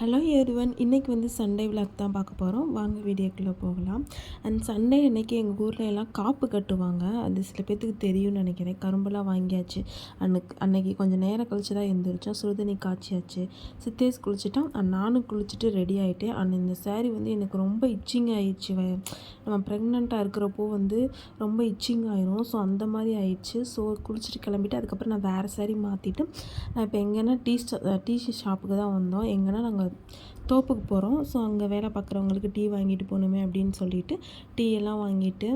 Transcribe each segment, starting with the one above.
Hello everyone இன்றைக்கி வந்து Sunday vlog தான் பார்க்க போகிறோம் வாங்க வீடியோக்குள்ளே போகலாம். அண்ட் சண்டே அன்றைக்கி எங்கள் ஊரில் எல்லாம் காப்பு கட்டுவாங்க. அது சில பேர்த்துக்கு தெரியும்னு நினைக்கிறேன். கரும்பெல்லாம் வாங்கியாச்சு. அன்னைக்கு அன்னைக்கு கொஞ்சம் நேரம் கழிச்சு தான் எழுந்திரிச்சோம் சுடுதண்ணி காய்ச்சியாச்சு. சித்தேஸ் குளிச்சுட்டான். அண்ட் நானும் குளிச்சுட்டு ரெடி ஆகிட்டேன் அண்ட் இந்த சேரீ வந்து எனக்கு ரொம்ப இச்சிங் ஆயிடுச்சு. நம்ம ப்ரெக்னெண்ட்டாக இருக்கிறப்போ வந்து ரொம்ப இச்சிங் ஆயிரும். ஸோ அந்த மாதிரி ஆயிடுச்சு. ஸோ குளிச்சுட்டு கிளம்பிட்டு அதுக்கப்புறம் நான் வேறு சேரீ மாற்றிட்டு நான் இப்போ எங்கன்னா டீ டீ ஷாப்புக்கு தான் வந்தோம். எங்கன்னா நாங்கள் 嗯。தோப்புக்கு போகிறோம் ஸோ அங்கே வேலை பார்க்குறவங்களுக்கு டீ வாங்கிட்டு போகணுமே அப்படின்னு சொல்லிட்டு டீ எல்லாம் வாங்கிட்டு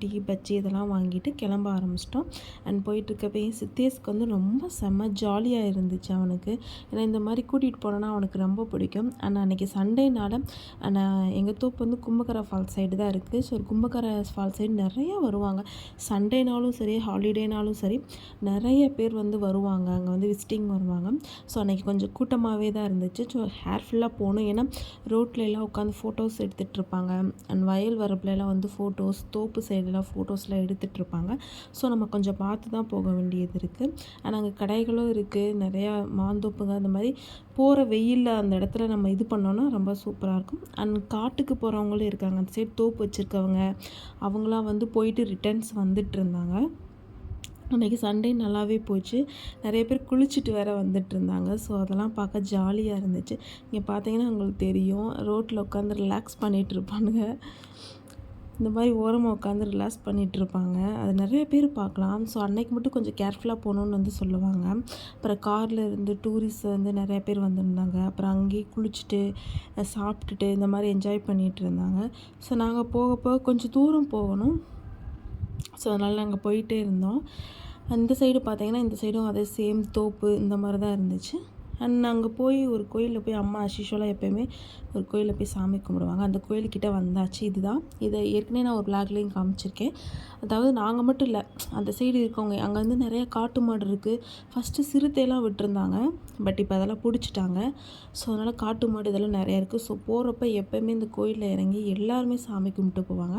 டீ பச்சி இதெல்லாம் வாங்கிட்டு கிளம்ப ஆரம்பிச்சிட்டோம். அண்ட் போயிட்டுருக்கப்பே சித்தேஸ்க்கு வந்து ரொம்ப செம்ம ஜாலியாக இருந்துச்சு அவனுக்கு. ஏன்னா இந்த மாதிரி கூட்டிகிட்டு போனோன்னா அவனுக்கு ரொம்ப பிடிக்கும். ஆனால் அன்றைக்கி சண்டேனால் ஆனால் எங்கள் தோப்பு வந்து கும்பகர ஃபால்ஸ் சைடு தான் இருக்குது ஸோ கும்பகர ஃபால் சைடு நிறையா வருவாங்க. சண்டேனாலும் சரி ஹாலிடேனாலும் சரி நிறைய பேர் வந்து வருவாங்க. அங்கே வந்து விசிட்டிங் வருவாங்க. ஸோ அன்றைக்கி கொஞ்சம் கூட்டமாகவே தான் இருந்துச்சு. ஸோ ஹேர் ஃபுல்லாக போகணும். ஏன்னா ரோட்டில் எல்லாம் உட்காந்து ஃபோட்டோஸ் எடுத்துகிட்டு இருப்பாங்க அண்ட் வயல் வரப்புலலாம் வந்து ஃபோட்டோஸ் தோப்பு சைடெலாம் ஃபோட்டோஸ்லாம் எடுத்துகிட்டு இருப்பாங்க ஸோ நம்ம கொஞ்சம் பார்த்து தான் போக வேண்டியது இருக்குது ஆனால் அங்கே கடைகளும் இருக்குது நிறையா மாந்தோப்புங்க அந்த மாதிரி போகிற வெயிலில் அந்த இடத்துல நம்ம இது பண்ணோன்னா ரொம்ப சூப்பராக இருக்கும். அண்ட் காட்டுக்கு போகிறவங்களும் இருக்காங்க. அந்த சைடு தோப்பு வச்சுருக்கவங்க அவங்களாம் வந்து போயிட்டு ரிட்டர்ன்ஸ் வந்துட்டு இருந்தாங்க அன்றைக்கி சண்டே நல்லாவே போச்சு. நிறைய பேர் குளிச்சுட்டு வேறு வந்துட்டு இருந்தாங்க ஸோ அதெல்லாம் பார்க்க ஜாலியாக இருந்துச்சு. இங்கே பார்த்தீங்கன்னா உங்களுக்கு தெரியும். ரோட்டில் உட்காந்து ரிலாக்ஸ் பண்ணிகிட்டு இருப்பானுங்க இந்த மாதிரி ஓரமாக உட்காந்து ரிலாக்ஸ் பண்ணிகிட்டு இருப்பாங்க அது நிறைய பேர் பார்க்கலாம். ஸோ அன்னைக்கு மட்டும் கொஞ்சம் கேர்ஃபுல்லாக போகணுன்னு வந்து சொல்லுவாங்க. அப்புறம் காரில் இருந்து டூரிஸ்ட் வந்து நிறைய பேர் வந்திருந்தாங்க. அப்புறம் அங்கேயே குளிச்சுட்டு சாப்பிட்டுட்டு இந்த மாதிரி என்ஜாய் பண்ணிகிட்டு இருந்தாங்க ஸோ நாங்கள் போக போக கொஞ்சம் தூரம் போகணும். ஸோ அதனால் நாங்கள் போயிட்டே இருந்தோம். அந்த சைடு பார்த்தீங்கன்னா இந்த சைடும் அதே சேம் தோப்பு இந்த மாதிரி தான் இருந்துச்சு. அண்ட் அங்கே போய் ஒரு கோயிலில் போய் அம்மா அசிஷுவலாக எப்போயுமே ஒரு கோயிலில் போய் சாமி கும்பிடுவாங்க. அந்த கோயில்கிட்ட வந்தாச்சு. இதுதான். இதை ஏற்கனவே நான் ஒரு பிளாக்லேயும் காமிச்சிருக்கேன். அதாவது நாங்கள் மட்டும் இல்லை அந்த சைடு இருக்கவங்க அங்கே வந்து நிறைய காட்டு மாடு இருக்குது ஃபஸ்ட்டு சிறுத்தையெல்லாம் விட்டுருந்தாங்க. பட் இப்போ அதெல்லாம் பிடிச்சிட்டாங்க. ஸோ அதனால் காட்டு மாடு இதெல்லாம் நிறையா இருக்குது ஸோ போகிறப்ப எப்போயுமே இந்த கோயிலில் இறங்கி எல்லாருமே சாமி கும்பிட்டு போவாங்க.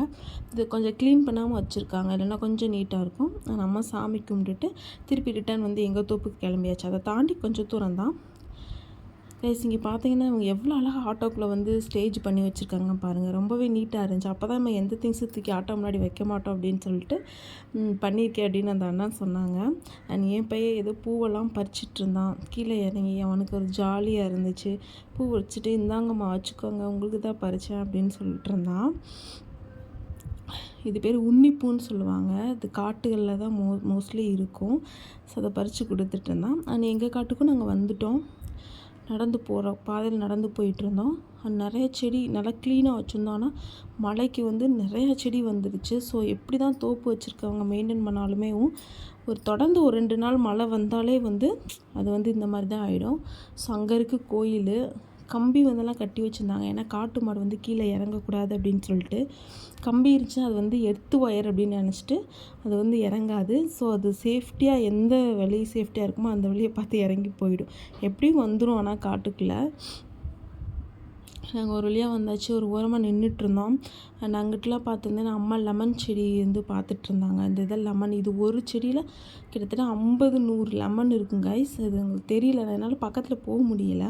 இது கொஞ்சம் க்ளீன் பண்ணாமல் வச்சுருக்காங்க. இல்லைன்னா கொஞ்சம் நீட்டாக இருக்கும். நம்ம சாமி கும்பிட்டுட்டு திருப்பி ரிட்டர்ன் வந்து எங்கள் தோப்புக்கு கிளம்பியாச்சு. அதை தாண்டி கொஞ்சம் தூரம் தான் கைஸ் இங்கே பார்த்தீங்கன்னா அவங்க எவ்வளோ அழகாக ஆட்டோக்குள்ளே வந்து ஸ்டேஜ் பண்ணி வச்சுருக்காங்க பாருங்கள் ரொம்பவே நீட்டாக இருந்துச்சு. அப்போ தான் நம்ம எந்த திங்ஸு தூக்கி ஆட்டோ முன்னாடி வைக்க மாட்டோம் அப்படின்னு சொல்லிட்டு பண்ணியிருக்கேன் அப்படின்னு அந்த அண்ணா சொன்னாங்க. அண்ட் என் பையன் ஏதோ பூவெல்லாம் பறிச்சிட்டு இருந்தான். கீழே இறங்கி அவனுக்கு ஒரு ஜாலியாக இருந்துச்சு. பூ வச்சுட்டு இந்தாங்கம்மா வச்சுக்கோங்க உங்களுக்கு தான் பறித்தேன் அப்படின்னு சொல்லிட்டு இருந்தான். இது பேர் உன்னிப்பூன்னு சொல்லுவாங்க. இது காட்டுகளில் தான் மோ மோஸ்ட்லி இருக்கும். ஸோ அதை பறித்து கொடுத்துட்டு இருந்தான். அண்ட் எங்கள் காட்டுக்கும் நாங்கள் வந்துட்டோம். நடந்து போகிற பாதையில் நடந்து போயிட்டுருந்தோம். நிறைய செடி நல்லா க்ளீனாக வச்சுருந்தோம். ஆனால் மழைக்கு வந்து நிறையா செடி வந்துடுச்சு. ஸோ எப்படி தான் தோப்பு வச்சுருக்கவங்க மெயின்டைன் பண்ணாலுமே ஒரு தொடர்ந்து ஒரு ரெண்டு நாள் மழை வந்தாலே வந்து அது வந்து இந்த மாதிரி தான் ஆகிடும் ஸோ அங்கே இருக்க கோயில் கம்பி வந்தெல்லாம் கட்டி வச்சுருந்தாங்க. ஏன்னா காட்டு மாடு வந்து கீழே இறங்கக்கூடாது அப்படின்னு சொல்லிட்டு. கம்பி இருந்துச்சுன்னா அது வந்து எர்த்து ஒயர் அப்படின்னு நினச்சிட்டு அது வந்து இறங்காது. ஸோ அது சேஃப்டியாக எந்த வழி சேஃப்டியாக இருக்குமோ அந்த வழியை பார்த்து இறங்கி போயிடும். எப்படியும் வந்துடும் ஆனால் காட்டுக்குள்ளே. நாங்கள் ஒரு வழியாக வந்தாச்சு ஒரு ஓரமாக நின்றுட்டுருந்தோம் அண்ட் அங்கிட்டலாம் பார்த்துருந்தேன் அம்மா லெமன் செடி வந்து பார்த்துட்டு இருந்தாங்க இந்த இதை லெமன் இது ஒரு செடியில் கிட்டத்தட்ட ஐம்பது நூறு லெமன் இருக்குங்க கைஸ் அது எங்களுக்கு தெரியல என்னால் பக்கத்தில் போக முடியலை.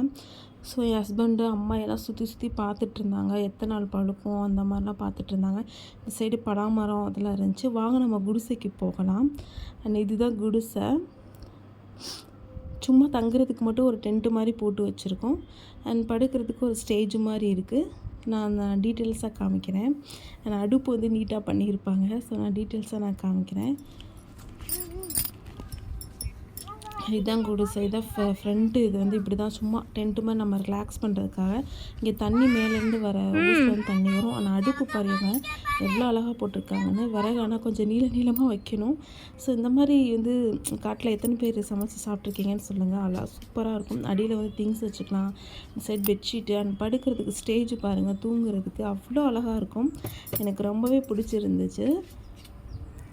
ஸோ என் ஹஸ்பண்டு அம்மா எல்லாம் சுற்றி சுற்றி பார்த்துட்டு இருந்தாங்க எத்தனை நாள் பழுக்கும் அந்த மாதிரிலாம் பார்த்துட்டு இருந்தாங்க இந்த சைடு பலாமரம் அதெல்லாம் இருந்துச்சு. வாங்க நம்ம குடிசைக்கு போகலாம். அண்ட் இதுதான் குடிசை. சும்மா தங்குறதுக்கு மட்டும் ஒரு டென்ட்டு மாதிரி போட்டு வச்சுருக்கோம். அண்ட் படுக்கிறதுக்கு ஒரு ஸ்டேஜ் மாதிரி இருக்குது நான் அந்த டீட்டெயில்ஸாக காமிக்கிறேன். அண்ட் அடுப்பு வந்து நீட்டாக பண்ணியிருப்பாங்க. ஸோ நான் டீட்டெயில்ஸாக நான் காமிக்கிறேன். இதுதான் குடிசை இதான் ஃப்ரண்ட்டு இது வந்து இப்படி தான் சும்மா டென்ட்டு மாதிரி நம்ம ரிலாக்ஸ் பண்ணுறதுக்காக இங்கே தண்ணி மேலேருந்து வர ஊசிலேருந்து தண்ணி வரும். ஆனால் அடுப்பு பாருங்க எவ்வளோ அழகாக போட்டிருக்காங்கன்னு. விறகு ஆனால் கொஞ்சம் நீள நீளமாக வைக்கணும். ஸோ இந்த மாதிரி வந்து காட்டில் எத்தனை பேர் சமைச்சு சாப்பிட்ருக்கீங்கன்னு சொல்லுங்கள் அழகாக சூப்பராக இருக்கும். அடியில் வந்து திங்ஸ் வச்சுக்கலாம். சைட் பெட்ஷீட்டு அண்ட் படுக்கிறதுக்கு ஸ்டேஜ் பாருங்கள் தூங்குறதுக்கு அவ்வளோ அழகாக இருக்கும். எனக்கு ரொம்பவே பிடிச்சிருந்துச்சு.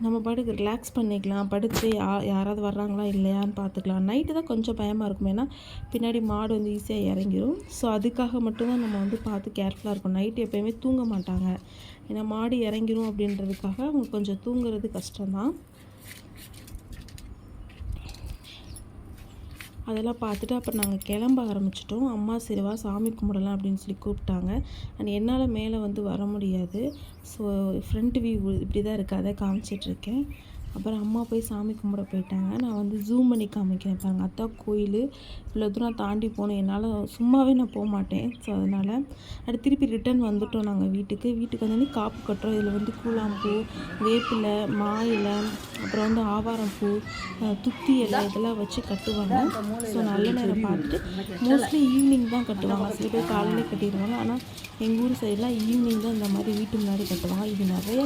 நம்ம படுக்க ரிலாக்ஸ் பண்ணிக்கலாம் படுத்து யா யாராவது வர்றாங்களா இல்லையான்னு பார்த்துக்கலாம். நைட்டு தான் கொஞ்சம் பயமாக இருக்கும். ஏன்னா பின்னாடி மாடு வந்து ஈஸியாக இறங்கிடும் ஸோ அதுக்காக மட்டும்தான் நம்ம வந்து பார்த்து கேர்ஃபுல்லாக இருக்கும் நைட்டு எப்போயுமே தூங்க மாட்டாங்க. ஏன்னா மாடு இறங்கிடும் அப்படின்றதுக்காக அவங்க கொஞ்சம் தூங்குறது கஷ்டம்தான். அதெல்லாம் பார்த்துட்டு அப்புறம் நாங்கள் கிளம்ப ஆரம்பிச்சிட்டோம். அம்மா சரிவா சாமி கும்பிடலாம் அப்படின்னு சொல்லி கூப்பிட்டாங்க. அண்ட் என்னால் மேலே வந்து வர முடியாது. ஸோ ஃப்ரண்ட் வியூ இப்படி தான் இருக்குது அதை காமிச்சிட்ருக்கேன் அப்புறம் அம்மா போய் சாமி கும்பிட போயிட்டாங்க. நான் வந்து ஜூம் பண்ணி காமிக்கிறேன் பாருங்கள் அத்தா கோயில் இவ்வளோ தூரம் தாண்டி போனேன் என்னால் சும்மாவே நான் போக மாட்டேன். ஸோ அதனால் அடுத்து திருப்பி ரிட்டர்ன் வந்துட்டோம் நாங்கள் வீட்டுக்கு. வீட்டுக்கு வந்து காப்பு கட்டுறோம். இதில் வந்து கூழாம்பூ வேப்பிலை மாயிலை அப்புறம் வந்து ஆவாரம் பூ துத்தி இலை இதெல்லாம் வச்சு கட்டுவாங்க. ஸோ நல்ல நேரம் பார்த்துட்டு மோஸ்ட்லி ஈவினிங் தான் கட்டுவாங்க. சில பேர் காலையில் கட்டிடுவாங்க. ஆனால் எங்கள் ஊர் சைடெலாம் ஈவினிங் தான் இந்த மாதிரி வீட்டு முன்னாடி கட்டுவாங்க. இது நிறைய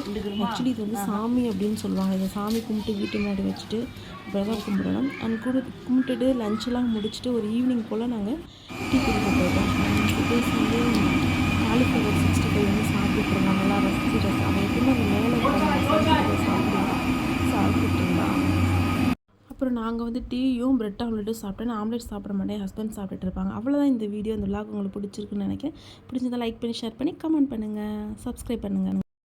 ஆக்சுவலி இது வந்து சாமி அப்படின்னு சொல்லுவாங்க. இதை சாமி கும்பிட்டு வீட்டு முன்னாடி வச்சுட்டு அப்புறம் தான் கும்பிடணும். அண்ட் கூட கும்பிட்டுட்டு லஞ்செல்லாம் முடிச்சுட்டு ஒரு ஈவினிங் போல் நாங்கள் டீ குடிக்க போயிட்டோம். சுதேஷ் வந்து காலிஃப்ளவர் சிக்ஸ்டி ஃபைவ் வந்து சாப்பிட்டுருந்தோம் நல்லா ரசிச்சு ரசி அவன் எப்பவுமே அந்த மேலே இருக்கிற சாப்பிடுவான் இருந்தான் அப்புறம் நாங்கள் வந்து டீயும் பிரெட் ஆம்லெட்டும் சாப்பிட்டேன் நான் ஆம்லெட் சாப்பிட மாட்டேன். ஹஸ்பண்ட் சாப்பிட்டுட்டு இருப்பாங்க. அவ்வளோதான் இந்த வீடியோ இந்த விளாக் உங்களுக்கு பிடிச்சிருக்குன்னு நினைக்கிறேன். பிடிச்சதை லைக் பண்ணி ஷேர் பண்ணி கமெண்ட் பண்ணுங்கள் சப்ஸ்கிரைப் பண்ணுங்கள்